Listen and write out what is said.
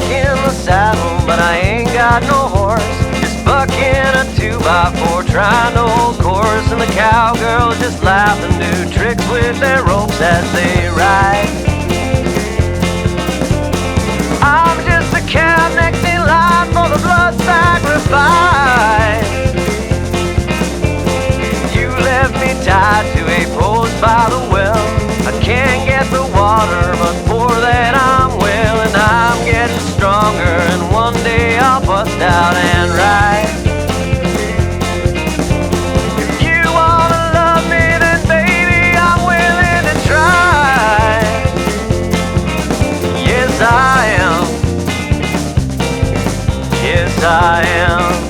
back in the saddle, but I ain't got no horse. Just bucking a two by four, trying to hold course, and the cowgirls just laugh and do tricks with their ropes as they ride. I'm just a cow next in line for the blood sacrifice. You left me tied to a post by the well. I can't get the water, but stronger. And one day I'll bust out and ride. If you wanna love me, then baby I'm willing to try. Yes I am. Yes I am.